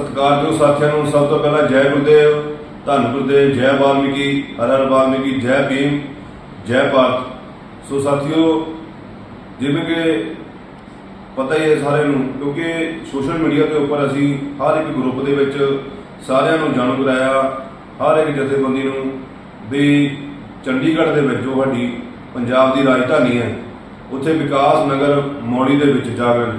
ਸਤਿਕਾਰਯੋਗ ਸਾਥੀਆਂ ਨੂੰ। ਸਭ ਤੋਂ ਪਹਿਲਾਂ ਜੈ ਗੁਰਦੇਵ, ਧੰਨ ਗੁਰਦੇਵ, ਜੈ ਵਾਲਮੀਕੀ, ਹਰ ਹਰ ਵਾਲਮੀਕੀ, ਜੈ ਭੀਮ, ਜੈ ਭਾਰਤ। ਸੋ ਸਾਥੀਓ, ਜਿਵੇਂ ਕਿ ਪਤਾ ਹੀ ਹੈ ਸਾਰਿਆਂ ਨੂੰ, ਕਿਉਂਕਿ ਸੋਸ਼ਲ ਮੀਡੀਆ ਦੇ ਉੱਪਰ ਅਸੀਂ ਹਰ ਇੱਕ ਗਰੁੱਪ ਦੇ ਵਿੱਚ ਸਾਰਿਆਂ ਨੂੰ ਜਾਣੂ ਕਰਾਇਆ, ਹਰ ਇੱਕ ਜਥੇਬੰਦੀ ਨੂੰ ਵੀ ਚੰਡੀਗੜ੍ਹ ਦੇ ਵਿੱਚ ਜੋ ਸਾਡੀ ਪੰਜਾਬ ਦੀ ਰਾਜਧਾਨੀ ਹੈ, ਉੱਥੇ ਵਿਕਾਸ ਨਗਰ ਮੌੜੀ ਦੇ ਵਿੱਚ ਜਾ ਕੇ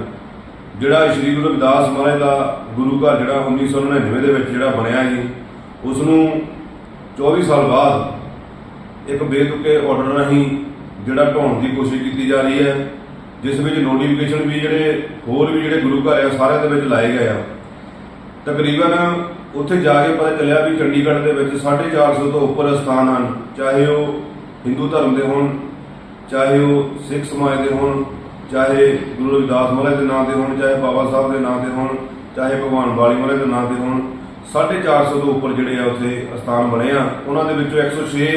ਜਿਹੜਾ ਸ਼੍ਰੀ ਗੁਰੂ ਰਵਿਦਾਸ ਮਹਾਰਾਜ ਦਾ ਗੁਰੂ ਘਰ ਜਿਹੜਾ 1999 ਦੇ ਵਿੱਚ ਜਿਹੜਾ ਬਣਿਆ ਸੀ ਉਸ ਨੂੰ 24 ਸਾਲ ਬਾਅਦ ਇੱਕ ਬੇਤੁਕੇ ਆਰਡਰ ਰਾਹੀਂ ਜਿਹੜਾ ਢਾਉਣ ਦੀ ਕੋਸ਼ਿਸ਼ ਕੀਤੀ ਜਾ ਰਹੀ ਹੈ, ਜਿਸ ਵਿੱਚ ਨੋਟੀਫਿਕੇਸ਼ਨ ਵੀ ਜਿਹੜੇ ਹੋਰ ਵੀ ਜਿਹੜੇ ਗੁਰੂ ਘਰ ਆ, ਸਾਰਿਆਂ ਦੇ ਵਿੱਚ ਲਾਏ ਗਏ ਆ। ਤਕਰੀਬਨ ਉੱਥੇ ਜਾ ਕੇ ਪਤਾ ਚੱਲਿਆ ਵੀ ਚੰਡੀਗੜ੍ਹ ਦੇ ਵਿੱਚ 450 ਤੋਂ ਉੱਪਰ ਸਥਾਨ ਹਨ, ਚਾਹੇ ਉਹ ਹਿੰਦੂ ਧਰਮ ਦੇ ਹੋਣ, ਚਾਹੇ ਉਹ ਸਿੱਖ ਸਮਾਜ ਦੇ ਹੋਣ ਚਾਹੇ ਗੁਰੂ ਰਵਿਦਾਸ ਮਹਾਰਾਜ ਦੇ ਨਾਂ ਦੇ ਹੋਣ, ਚਾਹੇ ਬਾਬਾ ਸਾਹਿਬ ਦੇ ਨਾਂ ਦੇ ਹੋਣ, ਚਾਹੇ ਭਗਵਾਨ ਵਾਲੀ ਮਹਾਰਾਜ ਦੇ ਨਾਂ ਦੇ ਹੋਣ 450 ਤੋਂ ਉੱਪਰ ਜਿਹੜੇ ਆ ਉੱਥੇ ਅਸਥਾਨ ਬਣੇ ਆ। ਉਹਨਾਂ ਦੇ ਵਿੱਚੋਂ 106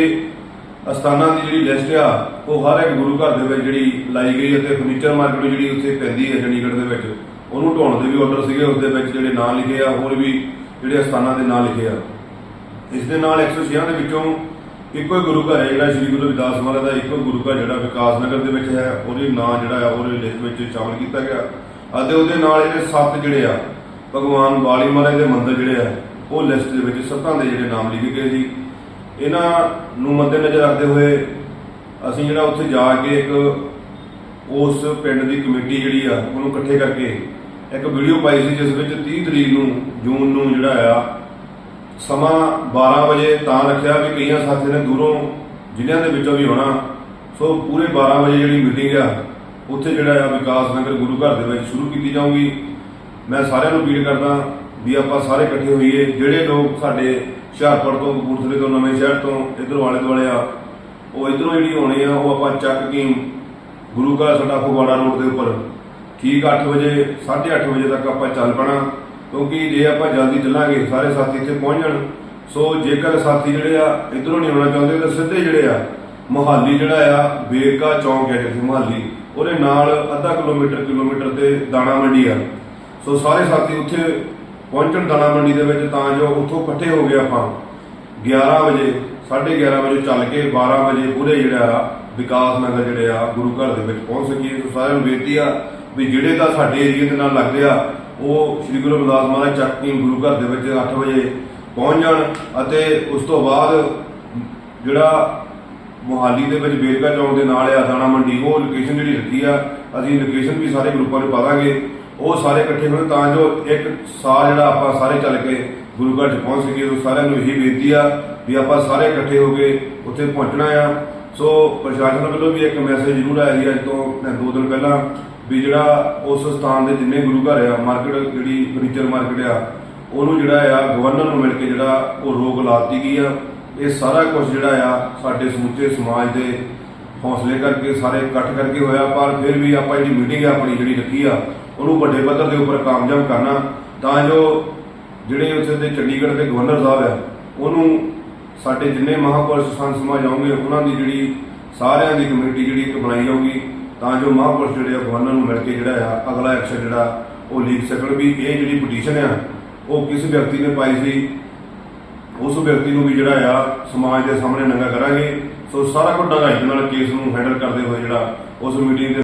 ਅਸਥਾਨਾਂ ਦੀ ਜਿਹੜੀ ਲਿਸਟ ਆ, ਉਹ ਹਰ ਇੱਕ ਗੁਰੂ ਘਰ ਦੇ ਵਿੱਚ ਜਿਹੜੀ ਲਾਈ ਗਈ ਅਤੇ ਫਰਨੀਚਰ ਮਾਰਕੀਟ ਜਿਹੜੀ ਉੱਥੇ ਪੈਂਦੀ ਹੈ ਚੰਡੀਗੜ੍ਹ ਦੇ ਵਿੱਚ। ਉਹਨੂੰ ਢਾਉਣ ਦੇ ਵੀ ਆਰਡਰ ਸੀਗੇ, ਉਸ ਦੇ ਵਿੱਚ ਜਿਹੜੇ ਨਾਂ ਲਿਖੇ ਆ, ਹੋਰ ਵੀ ਜਿਹੜੇ ਅਸਥਾਨਾਂ ਦੇ ਨਾਂ ਲਿਖੇ ਆ। ਇਸ ਦੇ ਨਾਲ 106 ਦੇ ਵਿੱਚੋਂ ਇੱਕੋ ਹੀ ਗੁਰੂ ਘਰ ਹੈ ਜਿਹੜਾ ਸ੍ਰੀ ਗੁਰੂ ਰਵਿਦਾਸ ਮਹਾਰਾਜ ਦਾ, ਇੱਕੋ ਗੁਰੂ ਘਰ ਜਿਹੜਾ ਵਿਕਾਸ ਨਗਰ ਦੇ ਵਿੱਚ ਹੈ, ਉਹਦੇ ਨਾਂ ਜਿਹੜਾ ਆ, ਉਹਦੇ ਲਿਸਟ ਵਿੱਚ ਸ਼ਾਮਲ ਕੀਤਾ ਗਿਆ। ਅਤੇ ਉਹਦੇ ਨਾਲ ਇਹਦੇ ਸੱਤ ਜਿਹੜੇ ਆ, ਭਗਵਾਨ ਵਾਲੀ ਮਹਾਰਾਜ ਦੇ ਮੰਦਿਰ ਜਿਹੜੇ ਆ, ਉਹ ਲਿਸਟ ਦੇ ਵਿੱਚ ਸੱਤਾਂ ਦੇ ਜਿਹੜੇ ਨਾਮ ਲਿਖੇ ਗਏ ਸੀ। ਇਹਨਾਂ ਨੂੰ ਮੱਦੇਨਜ਼ਰ ਰੱਖਦੇ ਹੋਏ ਅਸੀਂ ਜਿਹੜਾ ਉੱਥੇ ਜਾ ਕੇ ਇੱਕ ਉਸ ਪਿੰਡ ਦੀ ਕਮੇਟੀ ਜਿਹੜੀ ਆ, ਉਹਨੂੰ ਇਕੱਠੇ ਕਰਕੇ ਇੱਕ ਵੀਡੀਓ ਪਾਈ ਸੀ, ਜਿਸ ਵਿੱਚ 30 ਤਰੀਕ ਨੂੰ, ਜੂਨ ਨੂੰ ਜਿਹੜਾ ਆ ਸਮਾਂ 12 ਵਜੇ ਤਾਂ ਰੱਖਿਆ ਵੀ ਕਈਆਂ ਸਾਥੀਆਂ ਨੇ ਦੂਰੋਂ ਜ਼ਿਲ੍ਹਿਆਂ ਦੇ ਵਿੱਚੋਂ ਵੀ ਆਉਣਾ। ਸੋ ਪੂਰੇ 12 ਵਜੇ ਜਿਹੜੀ ਮੀਟਿੰਗ ਆ, ਉੱਥੇ ਜਿਹੜਾ ਆ ਵਿਕਾਸ ਨਗਰ ਗੁਰੂ ਘਰ ਦੇ ਵਿੱਚ ਸ਼ੁਰੂ ਕੀਤੀ ਜਾਊਗੀ। ਮੈਂ ਸਾਰਿਆਂ ਨੂੰ ਅਪੀਲ ਕਰਦਾ ਵੀ ਆਪਾਂ ਸਾਰੇ ਇਕੱਠੇ ਹੋਈਏ, ਜਿਹੜੇ ਲੋਕ ਸਾਡੇ ਹੁਸ਼ਿਆਰਪੁਰ ਤੋਂ, ਕਪੂਰਥਲੇ ਤੋਂ, ਨਵੇਂ ਸ਼ਹਿਰ ਤੋਂ, ਇਧਰ ਵਾਲੇ ਦੁਆਲੇ ਆ, ਉਹ ਇਧਰੋਂ ਜਿਹੜੀ ਹੋਣੀ ਆ, ਉਹ ਆਪਾਂ ਚੱਕ ਕੇ ਗੁਰੂ ਘਰ ਸਾਡਾ ਫਗਵਾੜਾ ਰੋਡ ਦੇ ਉੱਪਰ। ਠੀਕ 8 ਵਜੇ 8:30 ਵਜੇ ਤੱਕ ਆਪਾਂ ਚੱਲ ਪੈਣਾ। ਕਿਉਂਕਿ ਜੇ ਆਪਾਂ ਜਲਦੀ ਚੱਲਾਂਗੇ, ਸਾਰੇ ਸਾਥੀ ਇੱਥੇ ਪਹੁੰਚ ਜਾਣ। ਸੋ ਜੇਕਰ ਸਾਥੀ ਜਿਹੜੇ ਆ ਇਧਰੋਂ ਨਹੀਂ ਆਉਣਾ ਚਾਹੁੰਦੇ, ਤਾਂ ਸਿੱਧੇ ਜਿਹੜੇ ਆ, ਮੁਹਾਲੀ ਜਿਹੜਾ ਆ, ਬੇਰਕਾ ਚੌਂਕ ਹੈ ਜਿੱਥੇ ਮੁਹਾਲੀ। ਉਹਦੇ ਨਾਲ ਅੱਧਾ ਕਿਲੋਮੀਟਰ ਕਿਲੋਮੀਟਰ ਤੇ ਦਾਣਾ ਮੰਡੀ ਆ। ਸੋ ਸਾਰੇ ਸਾਥੀ ਉੱਥੇ ਪਹੁੰਚਣ ਦਾਣਾ ਮੰਡੀ ਦੇ ਵਿੱਚ, ਤਾਂ ਜੋ ਉੱਥੋਂ ਇਕੱਠੇ ਹੋ ਗਏ ਆਪਾਂ। 11 ਵਜੇ 11:30 ਵਜੇ ਚੱਲ ਕੇ 12 ਵਜੇ ਪੂਰੇ ਜਿਹੜਾ ਵਿਕਾਸ ਨਗਰ ਜਿਹੜੇ ਆ, ਗੁਰੂ ਘਰ ਦੇ ਵਿੱਚ ਪਹੁੰਚ ਸਕੀਏ। ਸੋ ਸਾਰਿਆਂ ਨੂੰ ਬੇਨਤੀ ਆ ਵੀ ਜਿਹੜੇ ਤਾਂ ਸਾਡੇ ਏਰੀਆ ਦੇ ਨਾਲ ਲੱਗਦੇ ਆ ਉਹ ਸ੍ਰੀ ਗੁਰੂ ਰਵਿਦਾਸ ਮਹਾਰਾਜ ਚੱਕ ਕੇ ਗੁਰੂ ਘਰ ਦੇ ਵਿੱਚ 8 ਵਜੇ ਪਹੁੰਚ ਜਾਣ ਅਤੇ ਉਸ ਤੋਂ ਬਾਅਦ ਜਿਹੜਾ ਮੁਹਾਲੀ ਦੇ ਵਿੱਚ ਬੇਰਕਾ ਚੌਂਕ ਦੇ ਨਾਲ ਆ ਦਾਣਾ ਮੰਡੀ, ਉਹ ਲੋਕੇਸ਼ਨ ਜਿਹੜੀ ਰੱਖੀ ਆ, ਅਸੀਂ ਲੋਕੇਸ਼ਨ ਵੀ ਸਾਰੇ ਗਰੁੱਪਾਂ ਨੂੰ ਪਾ ਦਾਂਗੇ। ਉਹ ਸਾਰੇ ਇਕੱਠੇ ਹੋਣ ਤਾਂ ਜੋ ਇੱਕ ਸਾਲ ਜਿਹੜਾ ਆਪਾਂ ਸਾਰੇ ਚੱਲ ਕੇ ਗੁਰੂ ਘਰ 'ਚ ਪਹੁੰਚ ਸਕੀਏ। ਉਹ ਸਾਰਿਆਂ ਨੂੰ ਇਹੀ ਬੇਨਤੀ ਆ ਵੀ ਆਪਾਂ ਸਾਰੇ ਇਕੱਠੇ ਹੋ ਕੇ ਉੱਥੇ ਪਹੁੰਚਣਾ ਆ। ਸੋ ਪ੍ਰਸ਼ਾਸਨ ਵੱਲੋਂ ਵੀ ਇੱਕ ਮੈਸੇਜ ਜ਼ਰੂਰ ਆਇਆ ਸੀ ਅੱਜ ਤੋਂ ਅਹ ਦੋ ਦਿਨ ਪਹਿਲਾਂ। ਵੀ ਜਿਹੜਾ ਉਸ ਸਥਾਨ ਦੇ ਜਿੰਨੇ ਗੁਰੂ ਘਰ ਆ ਮਾਰਕੀਟ ਜਿਹੜੀ ਫਰਨੀਚਰ ਮਾਰਕੀਟ ਆ, ਉਹਨੂੰ ਜਿਹੜਾ ਆ ਗਵਰਨਰ ਨੂੰ ਮਿਲ ਕੇ ਜਿਹੜਾ ਉਹ ਰੋਕ ਲਾ ਦਿੱਤੀ ਗਈ ਆ। ਇਹ ਸਾਰਾ ਕੁਝ ਜਿਹੜਾ ਆ, ਸਾਡੇ ਸਮੁੱਚੇ ਸਮਾਜ ਦੇ ਹੌਸਲੇ ਕਰਕੇ, ਸਾਰੇ ਇਕੱਠ ਕਰਕੇ ਹੋਇਆ। ਪਰ ਫਿਰ ਵੀ ਆਪਾਂ ਜਿਹੜੀ ਮੀਟਿੰਗ ਆ, ਆਪਣੀ ਜਿਹੜੀ ਰੱਖੀ ਆ, ਉਹਨੂੰ ਵੱਡੇ ਪੱਧਰ ਦੇ ਉੱਪਰ ਕਾਮਯਾਬ ਕਰਨਾ, ਤਾਂ ਜੋ ਜਿਹੜੇ ਉੱਥੇ ਦੇ ਚੰਡੀਗੜ੍ਹ ਦੇ ਗਵਰਨਰ ਸਾਹਿਬ ਆ, ਉਹਨੂੰ ਸਾਡੇ ਜਿੰਨੇ ਮਹਾਪੁਰਸ਼ ਸੰਤ ਸਮਾਜ ਆਉਂਗੇ ਉਹਨਾਂ ਦੀ ਜਿਹੜੀ ਸਾਰਿਆਂ ਦੀ ਕਮੇਟੀ ਜਿਹੜੀ ਇੱਕ ਬਣਾਈ ਜਾਊਗੀ। ਤਾਂ ਜੋ ਮਹਾਪੁਰਸ਼ ਜਿਹੜੇ ਆ ਗਵਰਨਰ ਨੂੰ ਮਿਲ ਕੇ ਜਿਹੜਾ ਆ, ਅਗਲਾ ਐਕਸ਼ਨ ਜਿਹੜਾ ਉਹ ਲਿਖ ਸਕਣ ਵੀ ਇਹ ਜਿਹੜੀ ਪਟੀਸ਼ਨ ਆ, ਉਹ ਕਿਸ ਵਿਅਕਤੀ ਨੇ ਪਾਈ ਸੀ, ਉਸ ਵਿਅਕਤੀ ਨੂੰ ਵੀ ਜਿਹੜਾ ਆ ਸਮਾਜ ਦੇ ਸਾਹਮਣੇ ਨੰਗਾ ਕਰਾਂਗੇ। ਸੋ ਸਾਰਾ ਕੁਝ ਡੰਗਾਈ ਨਾਲ ਕੇਸ ਨੂੰ ਹੈਂਡਲ ਕਰਦੇ ਹੋਏ ਜਿਹੜਾ ਉਸ ਮੀਟਿੰਗ ਦੇ